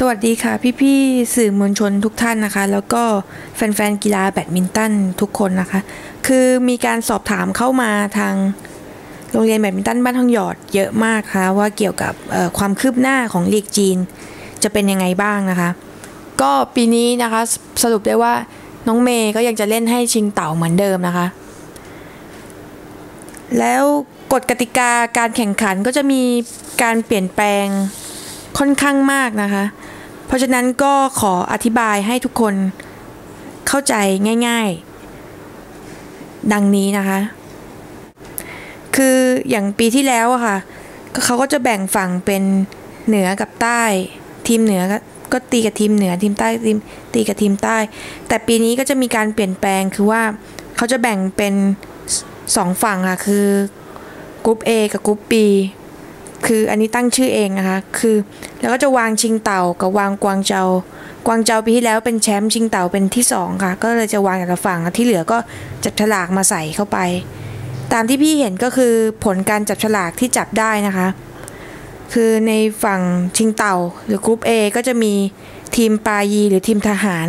สวัสดีค่ะ พี่ๆสื่อมวลชนทุกท่านนะคะ แล้วก็แฟนๆกีฬาแบดมินตันทุกคนนะคะ คือมีการสอบถามเข้ามาทางโรงเรียนแบดมินตันบ้านทองหยอดเยอะมากค่ะว่าเกี่ยวกับความคืบหน้าของลีกจีน จะเป็นยังไงบ้างนะคะ ก็ปีนี้นะคะสรุปได้ว่าน้องเมย์ก็ยังจะเล่นให้ชิงเต่าเหมือนเดิมนะคะ แล้วกฎกติกาการแข่งขันก็จะมีการเปลี่ยนแปลง ค่อนข้างมากนะคะ เพราะฉะนั้นก็ขออธิบายให้ทุกคนเข้าใจง่าย ๆ ดังนี้นะคะ คืออย่างปีที่แล้วอะค่ะเขาก็จะแบ่งฝั่งเป็นเหนือกับใต้ ทีมเหนือก็ตีกับทีมเหนือทีมใต้ทีมตีกับทีมใต้ แต่ปีนี้ก็จะมีการเปลี่ยนแปลงคือว่าเขาจะแบ่งเป็นสองฝั่งค่ะคือกรุ๊ป A กับกรุ๊ป B คืออันนี้ตั้งชื่อเองนะคะ คือแล้วก็จะวางชิงเต่ากับวางกวางเจากวางเจาปีที่แล้วเป็นแชมป์ชิงเต่าเป็นที่ 2 ค่ะ ก็เลยจะวางแต่ละฝั่งที่เหลือก็จับฉลากมาใส่เข้าไป ตามที่พี่เห็นก็คือผลการจับฉลากที่จับได้นะคะ คือในฝั่งชิงเต่าหรือกรุ๊ป A ก็จะมีทีมปายีหรือทีมทหาร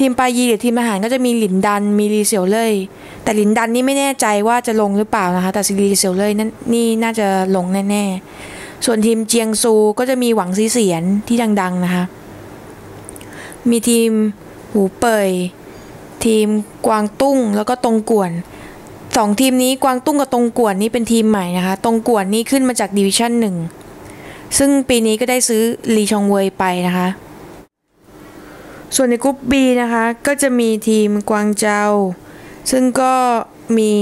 ทีมปายีหรือทีมทหารก็จะมีหลินดันมีรีเซียวเล่ยแต่หลินดันนี่ไม่แน่ใจว่าจะลงหรือเปล่านะคะ แต่ซีรีเซียวเล่ยนั่นนี่น่าจะลงแน่ๆ ส่วนทีมเจียงซูก็จะมีหวังซีเสียนที่ดัง ๆนะคะ มีทีมหูเป่ยทีมกวางตุ้งแล้วก็ตงกวนสองทีมนี้กวางตุ้งกับตงกวนนี่เป็นทีมใหม่นะคะ ตงกวนนี่ขึ้นมาจากดิวิชั่นหนึ่งซึ่งปีนี้ก็ได้ซื้อลีชองเวยไปนะคะ ส่วนในกรุ๊ป B นะคะ ก็จะมีทีมกวางเจา ซึ่งก็มี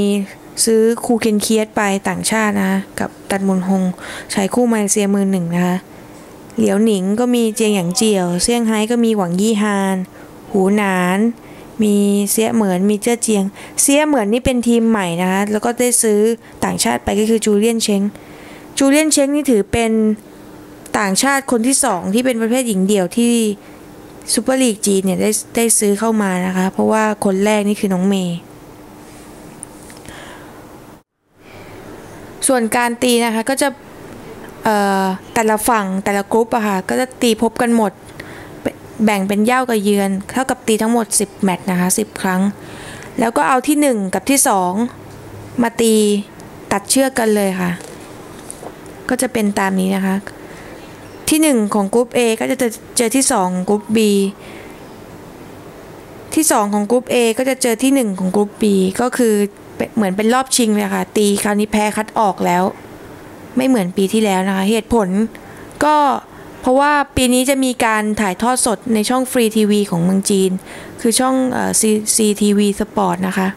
ซื้อคูเคนเคียสไปต่างชาตินะกับตันมุนฮงใช้คู่มาเลเซียมือหนึ่งนะคะ เหลียวหนิงก็มีเจียงหยางเจียว เซี่ยงไฮ้ก็มีหวังยี่ฮาน หูหนาน มีเสียเหมือนมีเจ้าเจียง เสียเหมือนนี่เป็นทีมใหม่นะคะแล้วก็ได้ซื้อต่างชาติไปก็คือจูเลียนเชงจูเลียนเชงนี่ถือเป็นต่างชาติคนที่สองที่เป็นประเภทหญิงเดี่ยวที่ ซูเปอร์ลีกจีนเนี่ยได้ได้ซื้อเข้ามานะคะ เพราะว่าคนแรกนี่คือน้องเมย์ส่วนการตีนะคะก็จะแต่ละฝั่งแต่ละกรุ๊ปอะค่ะก็จะตีพบกันหมดแบ่งเป็นเย่ากับเยือน เท่ากับตีทั้งหมด 10 แมตช์นะคะ 10 ครั้ง แล้วก็เอาที่ 1 กับที่ 2 มาตีตัดเชือกกันเลยค่ะ ก็จะเป็นตามนี้นะคะ ที่ 1 ของกรุ๊ป A ก็จะเจอที่2กรุ๊ป B ที่ 2 ของกรุ๊ป A ก็จะเจอที่ 1 ของกรุ๊ป B ก็คือเหมือนเป็นรอบชิงเลยค่ะ ตีคราวนี้แพ้คัดออกแล้ว ไม่เหมือนปีที่แล้วนะคะ เหตุผลก็เพราะว่าปีนี้จะมีการถ่ายทอดสดในช่องฟรีทีวีของเมืองจีน คือช่องซีทีวีสปอร์ตนะคะ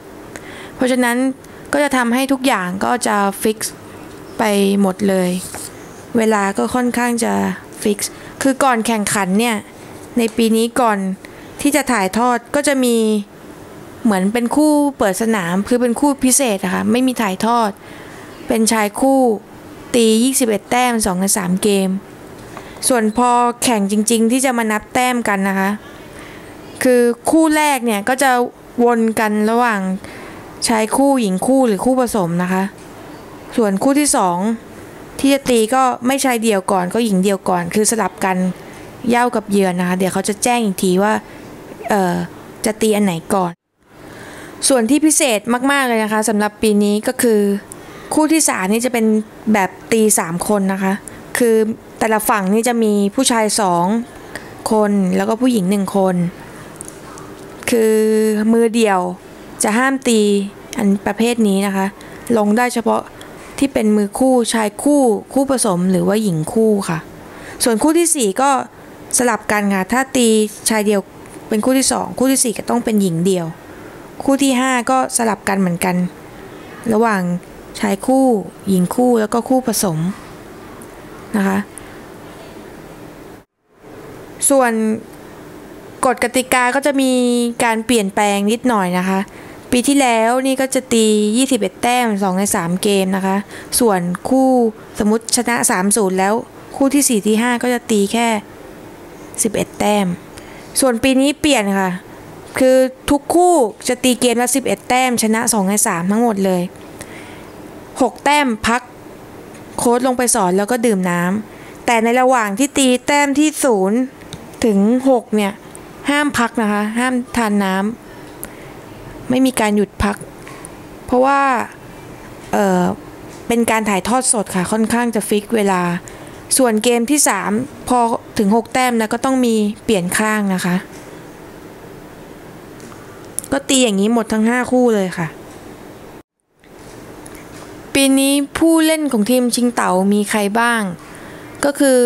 เพราะฉะนั้นก็จะทำให้ทุกอย่างก็จะฟิกซ์ไปหมดเลย เวลาก็ค่อนข้างจะฟิกซ์คือก่อนแข่งขันเนี่ย ในปีนี้ก่อนที่จะถ่ายทอดก็จะมีเหมือนเป็นคู่เปิดสนาม คือเป็นคู่พิเศษอะคะ่ะไม่มีถ่ายทอด เป็นชายคู่ตี 21 แต้ม2ใน3เกม ส่วนพอแข่งจริง ๆ ที่จะมานับแต้มกันนะคะ คือคู่แรกเนี่ยก็จะวนกันระหว่างชายคู่หญิงคู่หรือคู่ผสมนะคะ ส่วนคู่ที่ 2 ที่จะตีก็ไม่ชายเดียวก่อนก็หญิงเดียวก่อน คือสลับกันเย่ากับเหยื่อนะคะ เดี๋ยวเขาจะแจ้งอีกทีว่าเออจะตีอันไหนก่อน ส่วนที่พิเศษมาก ๆ เลยนะคะสำหรับปีนี้ก็คือคู่ที่สามนี่จะเป็นแบบตีสามคนนะคะ คือแต่ละฝั่งนี่จะมีผู้ชายสองคนแล้วก็ผู้หญิงหนึ่งคน คือมือเดียวจะห้ามตีอันประเภทนี้นะคะ ลงได้เฉพาะ ที่เป็นมือคู่ชายคู่คู่ผสมหรือว่าหญิงคู่ค่ะ ส่วนคู่ที่ 4 ก็สลับกันค่ะถ้าตีชายเดียวเป็นคู่ที่ 2 คู่ที่ 4 ก็ต้องเป็นหญิงเดียว คู่ที่ 5 ก็สลับกันเหมือนกัน ระหว่างชายคู่ หญิงคู่แล้วก็คู่ผสมนะคะส่วนกฎกติกาก็จะมีการเปลี่ยนแปลงนิดหน่อยนะคะ ปีที่แล้วนี่ก็จะตี 21 แต้ม 2 ใน 3 เกมนะคะ ส่วนคู่สมมติชนะ 3-0 แล้วคู่ที่ 4 ที่ 5 ก็จะตีแค่ 11 แต้ม ส่วนปีนี้เปลี่ยนค่ะ คือทุกคู่จะตีเกมละ 11 แต้ม ชนะ 2 ใน 3 ทั้งหมดเลย 6 แต้มพักโค้ดลงไปสอนแล้วก็ดื่มน้ำ แต่ในระหว่างที่ตีแต้มที่ศูนย์ถึง 6 เนี่ย ห้ามพักนะคะ ห้ามทานน้ำ ไม่มีการหยุดพัก เพราะว่าเเป็นการถ่ายทอดสดค่ะค่อนข้างจะฟิกเวลา ส่วนเกมที่ 3 พอถึง 6 แต้มนะก็ต้องมีเปลี่ยนข้างนะคะ ก็ตีอย่างนี้หมดทั้ง 5 คู่เลยค่ะ ปีนี้ผู้เล่นของทีมชิงเต่ามีใครบ้าง ก็คือ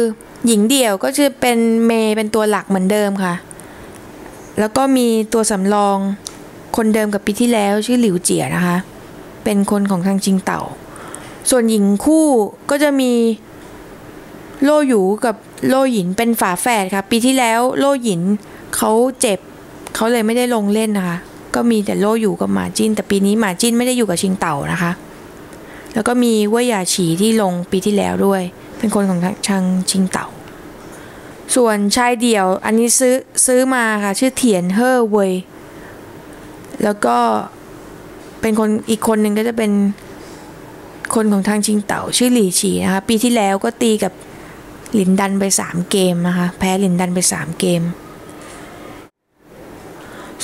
หญิงเดี่ยวก็จะเป็นเมย์เป็นตัวหลักเหมือนเดิมค่ะ แล้วก็มีตัวสำรอง คนเดิมกับปีที่แล้วชื่อหลิวเจียนะคะ เป็นคนของทางชิงเต่า ส่วนหญิงคู่ก็จะมีโลหยูกับโลหยินเป็นฝาแฝดค่ะ ปีที่แล้วโลหยินเขาเจ็บเขาเลยไม่ได้ลงเล่นนะคะ ก็มีแต่โลหยูกับหมาจินแต่ปีนี้หมาจินไม่ได้อยู่กับชิงเต่านะคะ แล้วก็มีเว่ยหยาฉีที่ลงปีที่แล้วด้วย เป็นคนของทางชิงเต่า ส่วนชายเดี่ยวอันนี้ซื้อซื้อมาค่ะ ชื่อเถียนเฮ่อเวย แล้วก็เป็นคนอีกคนหนึ่งก็จะเป็นคนของทางชิงเต่าชื่อหลี่ฉีนะคะ ปีที่แล้วก็ตีกับหลินดันไป 3 เกมนะคะ แพ้หลินดันไป 3 เกม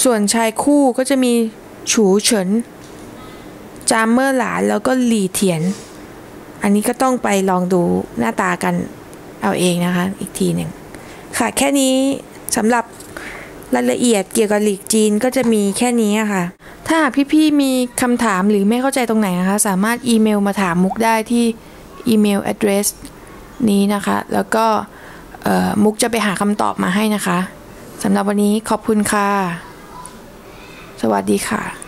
ส่วนชายคู่ก็จะมีฉูเฉินจามเมอร์หลานแล้วก็หลี่เถียน อันนี้ก็ต้องไปลองดูหน้าตากันเอาเองนะคะ อีกทีหนึ่งค่ะแค่นี้สำหรับ รายละเอียดเกี่ยวกับหลีกจีนก็จะมีแค่นี้ค่ะ ถ้าหากพี่ๆมีคำถามหรือไม่เข้าใจตรงไหนนะคะ สามารถอีเมลมาถามมุกได้ที่อีเมล address นี้นะคะ แล้วก็มุกจะไปหาคำตอบมาให้นะคะสำหรับวันนี้ขอบคุณค่ะ สวัสดีค่ะ